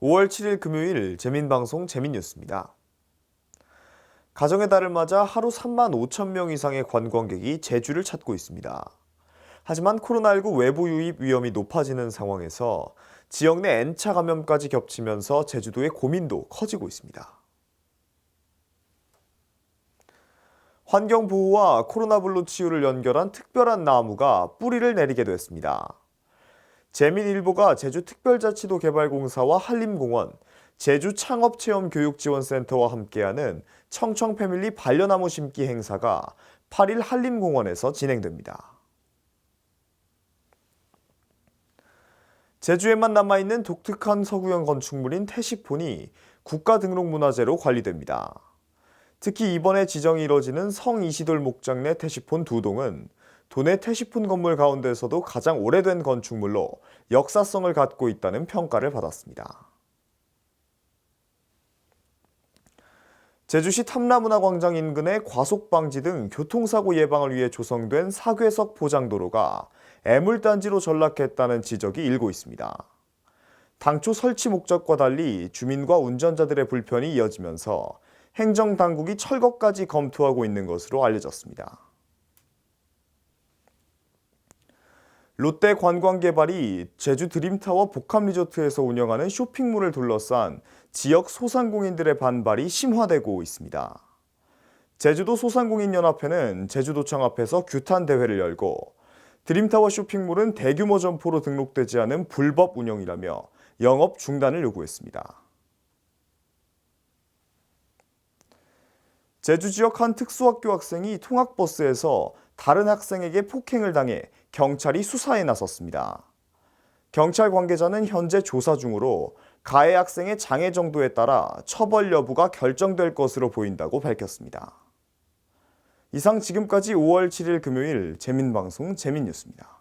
5월 7일 금요일 재민방송 재민뉴스입니다. 가정의 달을 맞아 하루 3만 5천 명 이상의 관광객이 제주를 찾고 있습니다. 하지만 코로나19 외부 유입 위험이 높아지는 상황에서 지역 내 N차 감염까지 겹치면서 제주도의 고민도 커지고 있습니다. 환경보호와 코로나 블루 치유를 연결한 특별한 나무가 뿌리를 내리게 됐습니다. 재민일보가 제주특별자치도 개발공사와 한림공원, 제주창업체험교육지원센터와 함께하는 청청패밀리 반려나무 심기 행사가 8일 한림공원에서 진행됩니다. 제주에만 남아있는 독특한 서구형 건축물인 태시폰이 국가등록문화재로 관리됩니다. 특히 이번에 지정이 이뤄지는 성 이시돌 목장 내 태시폰 두 동은 도내 태시폰 건물 가운데서도 가장 오래된 건축물로 역사성을 갖고 있다는 평가를 받았습니다. 제주시 탐라문화광장 인근의 과속방지 등 교통사고 예방을 위해 조성된 사괴석 포장도로가 애물단지로 전락했다는 지적이 일고 있습니다. 당초 설치 목적과 달리 주민과 운전자들의 불편이 이어지면서 행정당국이 철거까지 검토하고 있는 것으로 알려졌습니다. 롯데 관광개발이 제주 드림타워 복합리조트에서 운영하는 쇼핑몰을 둘러싼 지역 소상공인들의 반발이 심화되고 있습니다. 제주도 소상공인연합회는 제주도청 앞에서 규탄 대회를 열고 드림타워 쇼핑몰은 대규모 점포로 등록되지 않은 불법 운영이라며 영업 중단을 요구했습니다. 제주 지역 한 특수학교 학생이 통학버스에서 다른 학생에게 폭행을 당해 경찰이 수사에 나섰습니다. 경찰 관계자는 현재 조사 중으로 가해 학생의 장애 정도에 따라 처벌 여부가 결정될 것으로 보인다고 밝혔습니다. 이상 지금까지 5월 7일 금요일 재민방송 재민뉴스입니다.